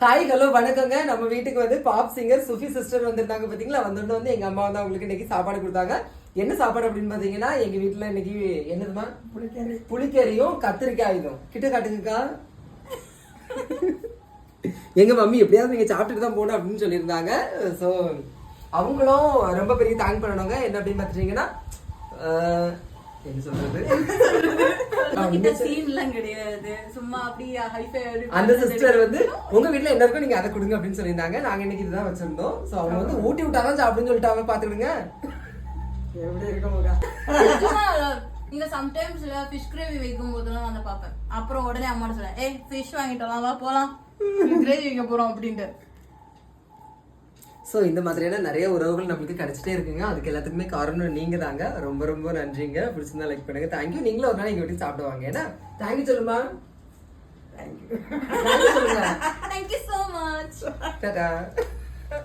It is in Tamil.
ஹாய் ஹலோ வணக்கங்க. நம்ம வீட்டுக்கு வந்து பாப் சிங்கர் சுஃபி சிஸ்டர் வந்திருந்தாங்க பாத்தீங்களா? வந்தோடனே வந்து எங்க அம்மா வந்து அவங்களுக்கு இன்னைக்கு சாப்பாடு கொடுத்தாங்க. என்ன சாப்பாடு அப்படின்னு பாத்தீங்கன்னா எங்க வீட்டுல இன்னைக்கு என்னதுமா புளிக்கறி. புளிக்கறியும் கத்திரிக்காயும். கிட்ட காட்டுங்கக்கா. எங்க மம்மி எப்படியாவது நீங்க சாப்பிட்டுட்டு தான் போகணும் அப்படின்னு சொல்லியிருந்தாங்க. ஸோ அவங்களும் ரொம்ப பெரிய தேங்க் பண்ணணுங்க. என்ன அப்படின்னு பாத்தீங்கன்னா அஹ், என்ன சொல்றது? கிட்ட சீன்லாம் கிடையாது. சும்மா அப்படியே ஹைஃபை அந்த சிஸ்டர் வந்து உங்க வீட்ல என்ன இருக்கோ நீங்க அதை கொடுங்க அப்படின்னு சொல்லியிருந்தாங்க. நாங்க இன்னைக்கு இதுதான் வச்சிருந்தோம். சோ அவங்க வந்து ஊட்டி விட்டாதான் சாப்பிடுன்னு சொல்லிட்டாங்க பாத்துக்கிடுங்க எப்படி இருக்க நீங்க சம்டைம்ஸ்ல ஃபிஷ் கிரேவி வைக்கும் போதெல்லாம் வந்து பாப்பேன் அப்புறம் உடனே அம்மாட்ட சொல்லுவேன் ஏய் ஃபிஷ் வாங்கிட்டு வரலாம் வா போலாம். கிரேவி வைக்க போறோம் அப்படின்ட்டு. ஸோ இந்த மாதிரியான நிறைய உறவுகள் நம்மளுக்கு கிடைச்சிட்டே இருக்குங்க. அதுக்கு எல்லாத்துக்குமே காரணம் நீங்க தாங்க ரொம்ப ரொம்ப நன்றிங்க. பிடிச்சிருந்தா லைக் பண்ணுங்க. தேங்க்யூ நீங்களும் ஒரு நாள் எங்க வீட்டுக்கு சாப்பிடுவாங்க ஏன்னா தேங்க்யூ சொல்லுமா? தேங்க்யூ சொல்லுங்க தேங்க்யூ so மச் டாடா